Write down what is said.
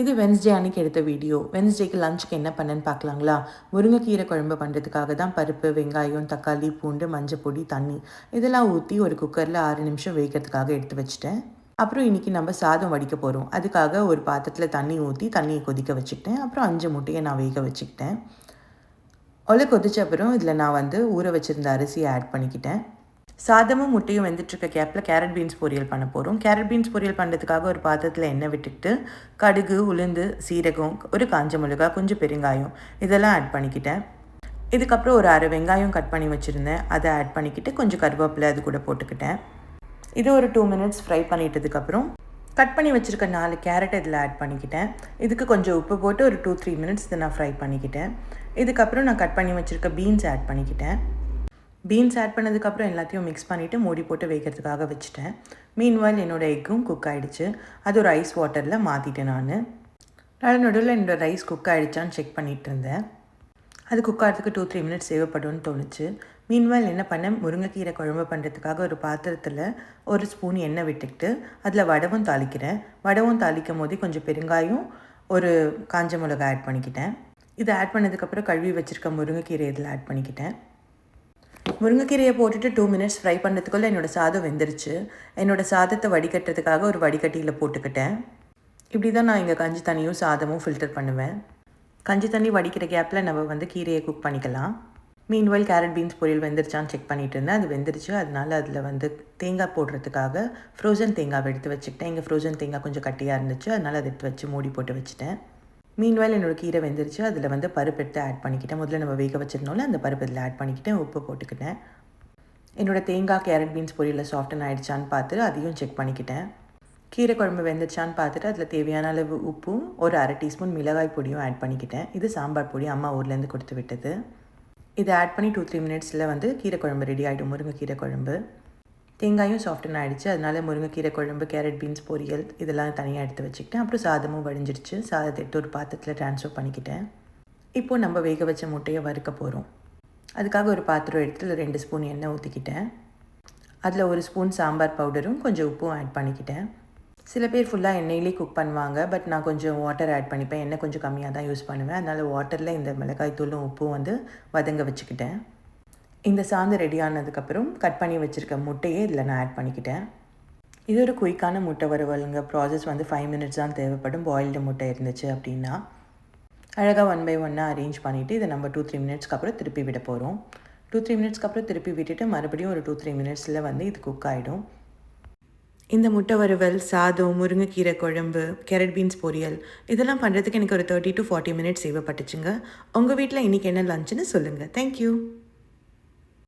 இது வென்ஸ்டே அன்னைக்கு எடுத்த வீடியோ வென்ஸ்டேக்கு லஞ்சுக்கு என்ன பண்ணேன்னு பார்க்கலாங்களா? முருங்கைக்கீரை குழம்பு பண்ணுறதுக்காக தான் பருப்பு வெங்காயம் தக்காளி பூண்டு மஞ்சள் பொடி தண்ணி இதெல்லாம் ஊற்றி ஒரு குக்கரில் ஆறு நிமிஷம் வேகிறதுக்காக எடுத்து வச்சுட்டேன். அப்புறம் இன்றைக்கி நம்ம சாதம் வடிக்க போகிறோம் அதுக்காக ஒரு பாத்திரத்தில் தண்ணி ஊற்றி தண்ணியை கொதிக்க வச்சுக்கிட்டேன். அப்புறம் அஞ்சு முட்டையை நான் வேக வச்சுக்கிட்டேன். ஒலை கொதிச்ச அப்புறம் இதில் நான் வந்து ஊற வச்சுருந்த அரிசியை ஆட் பண்ணிக்கிட்டேன். சாதமும் முட்டையும் வெந்துட்டுருக்க கேப்பில் கேரட் பீன்ஸ் பொரியல் பண்ண போகிறோம் கேரட் பீன்ஸ் பொரியல் பண்ணுறதுக்காக ஒரு பாத்திரத்தில் எண்ணெய் விட்டுக்கிட்டு கடுகு உளுந்து சீரகம் ஒரு காஞ்ச மிளகா கொஞ்சம் பெருங்காயம் இதெல்லாம் ஆட் பண்ணிக்கிட்டேன். இதுக்கப்புறம் ஒரு அரை வெங்காயம் கட் பண்ணி வச்சுருந்தேன். அதை ஆட் பண்ணிக்கிட்டு கொஞ்சம் கருவேப்பிலை அது கூட போட்டுக்கிட்டேன். இது ஒரு டூ மினிட்ஸ் ஃப்ரை பண்ணிட்டதுக்கப்புறம் கட் பண்ணி வச்சுருக்க நாலு கேரட் இதில் ஆட் பண்ணிக்கிட்டேன். இதுக்கு கொஞ்சம் உப்பு போட்டு ஒரு டூ த்ரீ மினிட்ஸ் இதை நான் ஃப்ரை பண்ணிக்கிட்டேன். இதுக்கப்புறம் நான் கட் பண்ணி வச்சுருக்க பீன்ஸ் ஆட் பண்ணிக்கிட்டேன். பீன்ஸ் ஆட் பண்ணதுக்கப்புறம் எல்லாத்தையும் மிக்ஸ் பண்ணிவிட்டு மூடி போட்டு வைக்கிறதுக்காக வச்சுட்டேன். மீன்வாயில் என்னோடய எக்கும் குக் ஆகிடுச்சு அது ஒரு ஐஸ் வாட்டரில் மாற்றிட்டேன் நான். நடு நடுவில் என்னோடய ரைஸ் குக் ஆகிடுச்சான்னு செக் பண்ணிகிட்டு இருந்தேன். அது குக் ஆகிறதுக்கு டூ த்ரீ மினிட்ஸ் தேவைப்படும்னு தோணுச்சு. மீன்வாயில் என்ன பண்ணேன்? முருங்கைக்கீரை குழம்பு பண்ணுறதுக்காக ஒரு பாத்திரத்தில் ஒரு ஸ்பூன் எண்ணெய் விட்டுக்கிட்டு அதில் வடவும் தாளிக்கிறேன். வடவும் தாளிக்கும் போது கொஞ்சம் பெருங்காயம் ஒரு காஞ்ச மிளகாய் ஆட் பண்ணிக்கிட்டேன். இதை ஆட் பண்ணதுக்கப்புறம் கழுவி வச்சுருக்க முருங்கைக்கீரை இதில் ஆட் பண்ணிக்கிட்டேன். முருங்கைக்கீரையை போட்டுட்டு டூ மினிட்ஸ் ஃப்ரை பண்ணுறதுக்குள்ளே என்னோடய சாதம் வெந்துருச்சு. என்னோடய சாதத்தை வடிகட்டுறதுக்காக ஒரு வடிகட்டியில் போட்டுக்கிட்டேன். இப்படி தான் நான் இங்கே கஞ்சி தண்ணியும் சாதமும் ஃபில்டர் பண்ணுவேன். கஞ்சி தண்ணி வடிக்கிற கேப்பில் நம்ம வந்து கீரையை குக் பண்ணிக்கலாம். மீன்வெல் கேரட் பீன்ஸ் பொரியல் வெந்துருச்சான்னு செக் பண்ணிட்டு இருந்தேன். அது வெந்துருச்சு. அதனால அதில் வந்து தேங்காய் போடுறதுக்காக ஃப்ரோசன் தேங்காய் எடுத்து வச்சுக்கிட்டேன். இங்கே ஃப்ரோசன் தேங்காய் கொஞ்சம் கட்டியாக இருந்துச்சு. அதனால் அதை எடுத்து வச்சு மூடி போட்டு வச்சுட்டேன். மீன்வேல் என்னோடய கீரை வெந்துருச்சு. அதில் வந்து பருப்பு எடுத்து ஆட் பண்ணிக்கிட்டேன். முதல்ல நம்ம வேக வச்சிருந்தோம்ல அந்த பருப்பு இதில் ஆட் பண்ணிக்கிட்டேன். உப்பு போட்டுக்கிட்டேன். என்னோடய தேங்காய் கேரட் பீன்ஸ் பொரியலில் சாஃப்டன் ஆகிடுச்சான்னு பார்த்து அதையும் செக் பண்ணிக்கிட்டேன். கீரை குழம்பு வெந்துருச்சான்னு பார்த்துட்டு அதில் தேவையான அளவு உப்பும் ஒரு அரை டீஸ்பூன் மிளகாய் பொடியும் ஆட் பண்ணிக்கிட்டேன். இது சாம்பார் பொடி அம்மா ஊர்லேருந்து கொடுத்து விட்டது. இதை ஆட் பண்ணி டூ த்ரீ மினிட்ஸில் வந்து கீரை குழம்பு ரெடி ஆகிடும் முருங்கை கீரை குழம்பு. தேங்காயும் சாஃப்டன் ஆகிடுச்சு அதனால் முருங்கைக்கீரை குழம்பு கேரட் பீன்ஸ் பொரியல் இதெல்லாம் தனியாக எடுத்து வச்சுக்கிட்டேன். அப்புறம் சாதமும் வடிஞ்சிடுச்சு. சாதத்தை எடுத்து ஒரு பாத்திரத்தில் ட்ரான்ஸ்ஃபர் பண்ணிக்கிட்டேன். இப்போது நம்ம வேக வச்ச முட்டையை வறுக்க போகிறோம் அதுக்காக ஒரு பாத்திரம் எடுத்து ரெண்டு ஸ்பூன் எண்ணெய் ஊற்றிக்கிட்டேன் அதில் ஒரு ஸ்பூன் சாம்பார் பவுடரும் கொஞ்சம் உப்பும் ஆட் பண்ணிக்கிட்டேன். சில பேர் ஃபுல்லாக எண்ணெயிலே குக் பண்ணுவாங்க பட் நான் கொஞ்சம் வாட்டர் ஆட் பண்ணிப்பேன். எண்ணெய் கொஞ்சம் கம்மியாக தான் யூஸ் பண்ணுவேன். அதனால் வாட்டரில் இந்த மிளகாய் தூளும் உப்பும் வந்து வதங்க வச்சுக்கிட்டேன். இந்த சாந்து ரெடி ஆனதுக்கப்புறம் கட் பண்ணி வச்சுருக்க முட்டையே இதில் நான் ஆட் பண்ணிக்கிட்டேன். இது ஒரு குயிக்கான முட்டை வறுவலுங்க. ப்ராசஸ் வந்து ஃபைவ் மினிட்ஸ் தான் தேவைப்படும். பாயில்டு முட்டை இருந்துச்சு அப்படின்னா அழகாக ஒன் பை ஒன்னாக அரேஞ்ச் பண்ணிவிட்டு இதை நம்ம டூ த்ரீ மினிட்ஸ்க்கு அப்புறம் திருப்பி விட போகிறோம் டூ த்ரீ மினிட்ஸ்க்கு அப்புறம் திருப்பி விட்டுட்டு மறுபடியும் ஒரு டூ த்ரீ மினிட்ஸில் வந்து இது குக் ஆகிடும் இந்த முட்டை வறுவல் சாதம் முருங்கைக்கீரை குழம்பு கேரட் பீன்ஸ் பொரியல் இதெல்லாம் பண்ணுறதுக்கு எனக்கு ஒரு தேர்ட்டி டு ஃபார்ட்டி மினிட்ஸ் தேவைப்பட்டுச்சுங்க. உங்கள் வீட்டில் இன்றைக்கி என்ன லஞ்சுன்னு சொல்லுங்கள் தேங்க்யூ